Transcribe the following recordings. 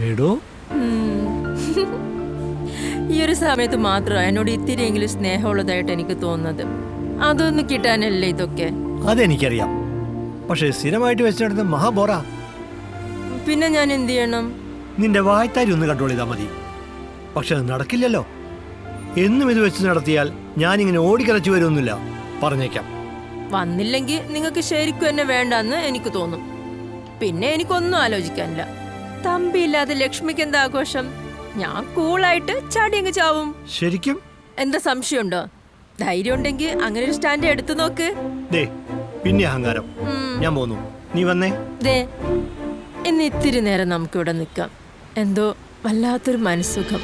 എടോ. ഈ ഒരു സമയത്ത് മാത്രം എന്നോട് ഇത്തിരിയെങ്കിലും സ്നേഹമുള്ളതായിട്ട് എനിക്ക് തോന്നുന്നത്. അതൊന്നും കിട്ടാനല്ലേ ഇതൊക്കെ? അതെനിക്കറിയാം. പക്ഷേ സ്ഥിരമായിട്ട് വെച്ചിടത്ത് മഹാബോറ പിന്നെ ഞാൻ എന്ത് ചെയ്യണം? നിന്റെ വായ്ത്താരി ഒന്ന് കൺട്രോൾ ചെയ്താൽ മതി. പക്ഷെ അത് നടക്കില്ലല്ലോ. എന്നും ഇത് വെച്ച് നടത്തിയാൽ ഞാൻ ഞാനിങ്ങനെ ഓടിക്കലച്ചു വരുമൊന്നുമില്ല പറഞ്ഞേക്കാം. വന്നില്ലെങ്കിൽ നിങ്ങൾക്ക് ശരിക്കും എന്നെ വേണ്ടെന്ന് എനിക്ക് തോന്നും. പിന്നെ എനിക്കൊന്നും ആലോചിക്കാനില്ല. തമ്പിയില്ലാതെ ലക്ഷ്മിക്ക് എന്താ ആഘോഷം? ഞാൻ കൂളായിട്ട് ചാടി അങ്ങ് ചാവും. ശരിക്കും? എന്താ സംശയമുണ്ടോ? ധൈര്യം ഉണ്ടെങ്കിൽ അങ്ങനെ ഒരു സ്റ്റാൻഡ് എടുത്തു നോക്ക്. ദേ പിന്നെ അഹങ്കാരം. ഞാൻ പോന്നു. നീ വന്നേ? ദേ ഇന്ന് ഇത്തിരി നേരം നമുക്കിവിടെ നിൽക്കാം. എന്തോ വല്ലാത്തൊരു മനസ്സുഖം.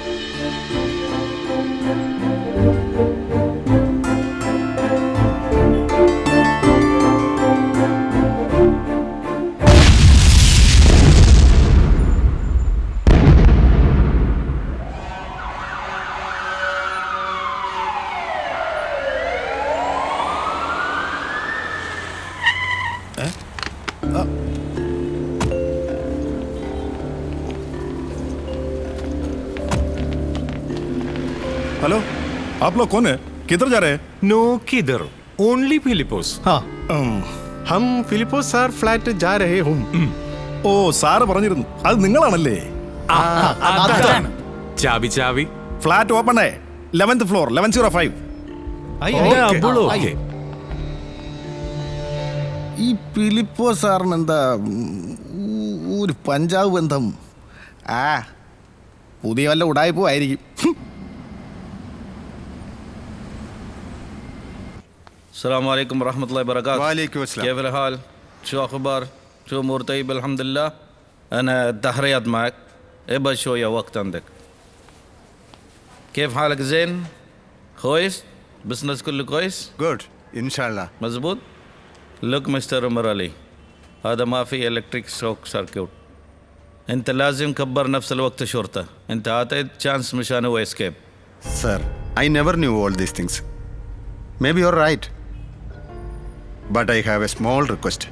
हेलो आप लोग कौन है किधर जा रहे हैं नो किधर ओनली फिलिपोस ആ हम फिलिपोस सर फ्लैट जा रहे हूँ ഓ സാറ് പറഞ്ഞിരുന്നു അത് നിങ്ങളാണല്ലേ चाबी चाबी ഫ്ലാറ്റ് ഓപ്പൺ ആയി eleventh floor eleven zero five double okay ഈ ഫിലിപ്പോ സാറിന് എന്താ ഉം, ഒരു പഞ്ചാബ് ബന്ധം ആ പുതിയ വല്ല ഉടായ്പോ ആയിരിക്കും ഹും. السلام عليكم ورحمة الله وبركاته وعليكم السلام. كيف الحال؟ شو أخبار؟ شو أمور طيب الحمد لله؟ أنا الدهريات معك ابى شوية وقت عندك كيف حالك زين؟ كويس؟ بزنس كله كويس؟ جود ان شاء الله مزبوط؟ لوك مستر عمر علي هذا ما في الكتريك شوك سيركيوت انت لازم كبر نفس الوقت شرطة انت اعطيت chance مشان هو اسكيب sir i never knew all these things maybe you're right but i have a small request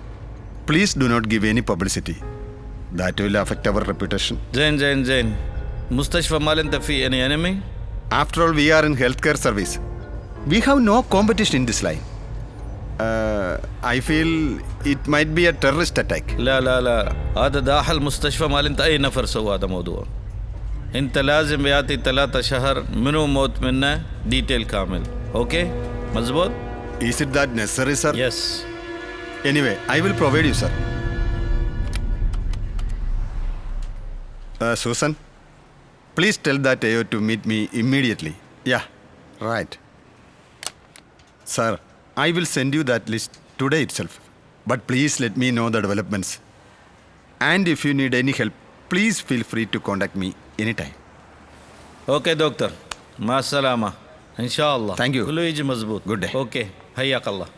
please do not give any publicity that will affect our reputation زين زين زين مستشفى مال انت في اني انمي؟ after all we are in healthcare service we have no competition in this line uh, i feel it might be a terrorist attack لا لا لا هذا داخل مستشفى مال انت اي نفر سوى هذا موضوع انت لازم يعطي ثلاثة شهر منو موت منه ديتيل كامل اوكي مزبوط is it that necessary sir يس Anyway, I will provide you, sir. Uh, Susan, please tell that AO to meet me immediately. Yeah, right. Sir, I will send you that list today itself but please let me know the developments and if you need any help please feel free to contact me any time okay doctor മാസലാമ ഇൻഷാ അല്ലാ thank you മസ്ബൂത്ത് good day okay ഹയ്യാക്കല്ലാ